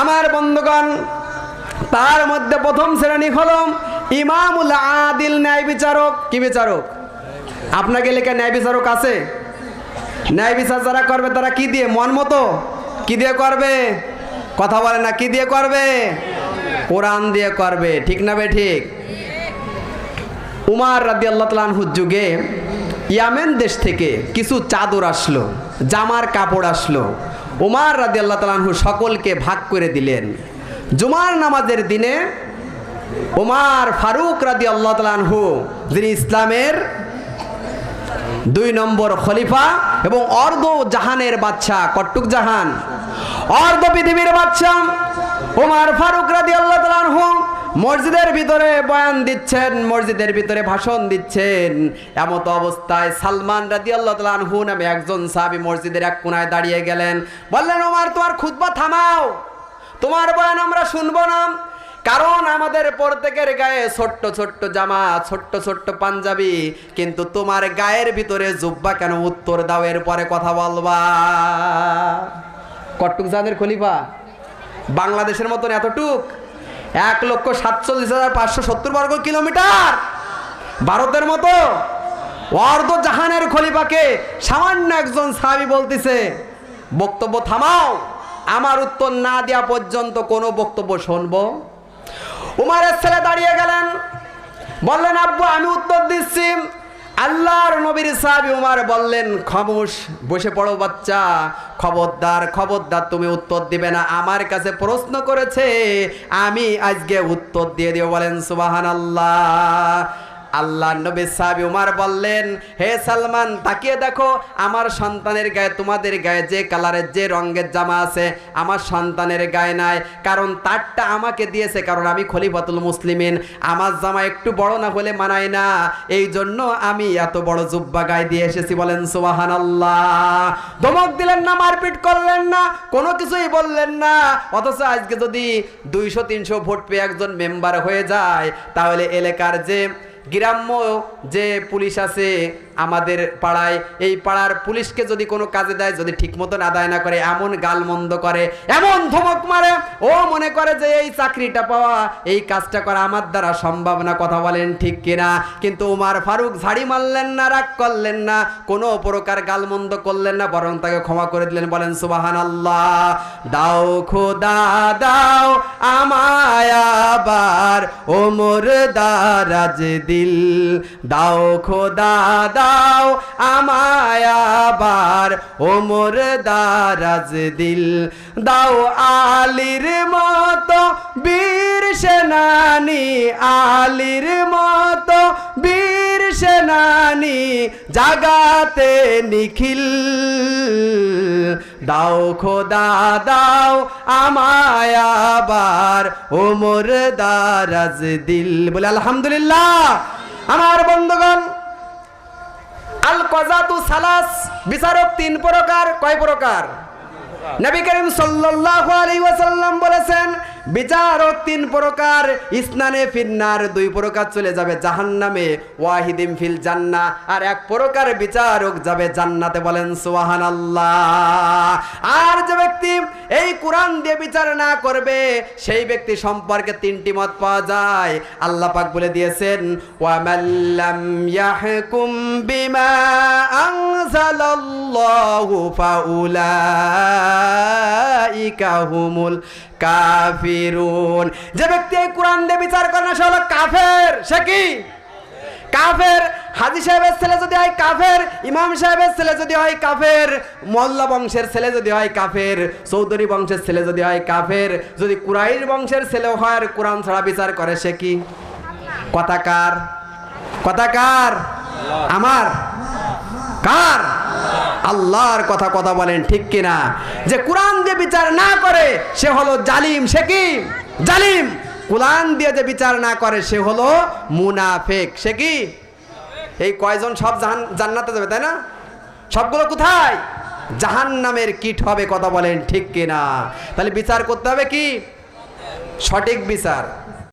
আমার বন্ধুগণ, তার মধ্যে প্রথম শ্রেণি হল ইমামুল আদিল ন্যায় বিচারক। কি বিচারক? আপনাকে লেখা ন্যায় বিচারক আছে? ন্যায় বিচার যারা করবে, তারা কি দিয়ে? মন মতো? কি দিয়ে করবে? কথা বলে না, কি দিয়ে করবে? কোরআন দিয়ে করবে, ঠিক না বে ঠিক? উমার রাদি আল্লাহ তালাহুর যুগে ইয়ামেন দেশ থেকে কিছু চাদর আসলো, জামার কাপড় আসলো। উমার রাজি আল্লাহ তালাহু সকলকে ভাগ করে দিলেন। জুমার নামাজের দিনে উমার ফারুক রাজি আল্লাহ তালাহু যিনি ইসলামের দুই নম্বর খলিফা এবং অর্ধ জাহানের বাচ্চা কট্টুক জাহান, অর্ধ পৃথিবীর বাচ্চা উমার ফারুক রাজি আল্লাহ তালাহু মসজিদের ভিতরে বয়ান দিচ্ছেন, মসজিদের ভিতরে ভাষণ দিচ্ছেন। এমত অবস্থায় সালমান রাদি আল্লাহ তালাহু নামে একজন সাহাবি মসজিদের এক কোনায় দাঁড়িয়ে গেলেন। বললেন, ওমার, তোমার খুতবা থামাও। তোমার বয়ান আমরা শুনব না। কারণ আমাদের প্রত্যেকের গায়ে ছোট্ট ছোট্ট জামা, ছোট্ট ছোট্ট পাঞ্জাবি, কিন্তু তোমার গায়ের ভিতরে জুব্বা কেন? উত্তর দাও এর পরে কথা বলবা। কট্টুক জানের খলিফা, বাংলাদেশের মতন এতটুক? এক লক্ষ সাতচল্লিশ হাজার পাঁচশো সত্তর বর্গ কিলোমিটার। ভারতের মতো অর্ধ জাহানের খলিফাকে সামান্য একজন সাহাবি বলতেছে, বক্তব্য থামাও, আমার উত্তর না দেওয়া পর্যন্ত কোনো বক্তব্য শুনব। উমারের ছেলে দাঁড়িয়ে গেলেন, বললেন, আব্বু, আমি উত্তর দিচ্ছি। আল্লাহর নবীর সাহাবি উমার বললেন, খামোশ, বসে পড়ো বাচ্চা। খবরদার খবরদার, তুমি উত্তর দিবে না। আমার কাছে প্রশ্ন করেছে, আমি আজকে উত্তর দিয়ে দিও বলেন সুবাহান আল্লাহ আল্লাহ নবী সাহাবি উমার বললেন, হে সালমান, তাকিয়ে দেখো, আমার সন্তানের গায়ে, তোমাদের গায়ে যে কালারের, যে রঙের জামা আছে, আমার সন্তানের গায়ে নাই। কারণ তারটা আমাকে দিয়েছে, কারণ আমি খলিফাতুল মুসলিমিন। আমার জামা একটু বড় না হলে মানায় না। এই জন্য আমি এত বড় জুব্বা গায়ে দিয়ে এসেছি। বলেন সুবাহান আল্লাহ ধমক দিলেন না, মারপিট করলেন না, কোনো কিছুই বললেন না। অথচ আজকে যদি দুইশো, তিনশো ভোট পেয়ে একজন মেম্বার হয়ে যায়, তাহলে এলাকার যে গ্রাম্য যে পুলিশ আছে আমাদের পাড়ায়, এই পাড়ার পুলিশকে যদি কোনো কাজে দেয়, যদি ঠিক মতন আদায় না করে, এমন গালমন্দ করে, এমন ধমক মারে, ও মনে করে যে এই চাকরিটা পাওয়া, এই কাজটা করা আমার দ্বারা সম্ভব না, কথা বলেন ঠিক কিনা? কিন্তু উমার ফারুক ঝাড়ি মারলেন না, রাগ করলেন না, কোনো প্রকার গালমন্দ করলেন না, বরং তাকে ক্ষমা করে দিলেন, বলেন সুবাহান আল্লাহ দাও খোদা, দাও আমায় আবার, ওমর দারাজ দিল, দাও খোদা, দাও আমায়াবার ওমর দারাজ দিল। দাও আলির মতো বীর সেনানি, আলির মতো বীর সেনানি জাগাতে নিখিল। দাও খোদা, দাও আমায় আবার ওমর দারাজ দিল। বলে আলহামদুলিল্লাহ। আমার বন্ধুগণ, আল কজাতু সালাস, বিচারক তিন প্রকার। কয় প্রকার? নবী করিম সাল্লাল্লাহু আলাইহি ওয়াসাল্লাম বলেছেন বিচারক তিন প্রকার, ইসনানে, ফিন্নার, দুই প্রকার চলে যাবে জাহান্নামে ওয়াহিদিম ফিল জান্না, আর এক প্রকার বিচারক যাবে জান্নাতে বলেন সুবহানাল্লাহ। আর যে ব্যক্তি এই কোরআন দিয়ে বিচার না করবে, সেই ব্যক্তি সম্পর্কে তিনটি মত পাওয়া যায়। আল্লাহ পাক বলে দিয়েছেন ওয়ামাল্লাম ইয়াহকুম বিমা হুমুল কাফিরুন যে ব্যক্তি এই কোরআন দিয়ে বিচার করে না, সে হলো কাফের। সে কি? কাফের। হাজি সাহেবের ছেলে যদি হয় কাফের, ইমাম সাহেবের ছেলে যদি হয় কাফের, মোল্লা বংশের ছেলে যদি হয় কাফের, চৌধুরী বংশের ছেলে যদি হয় কাফের, যদি কুরাইর বংশের ছেলে হয়, আর কোরআন ছাড়া বিচার করে, সে কি? কথাকার কথাকার আমার? কার? আল্লাহর কথা কথা বলেন, ঠিক কিনা? যে কোরআন যে বিচার না করে, সে হলো জালিম, সে কি? জালিম। কোরআন দিয়ে যে বিচার না করে, সে হলো মুনাফেক, সে কি? এই কয়জন সব জান্নাতে যাবে, তাই না? সবগুলো কোথায়? জাহান নামের কিট হবে, কথা বলেন, ঠিক কিনা? তাহলে বিচার করতে হবে কি? সঠিক বিচার।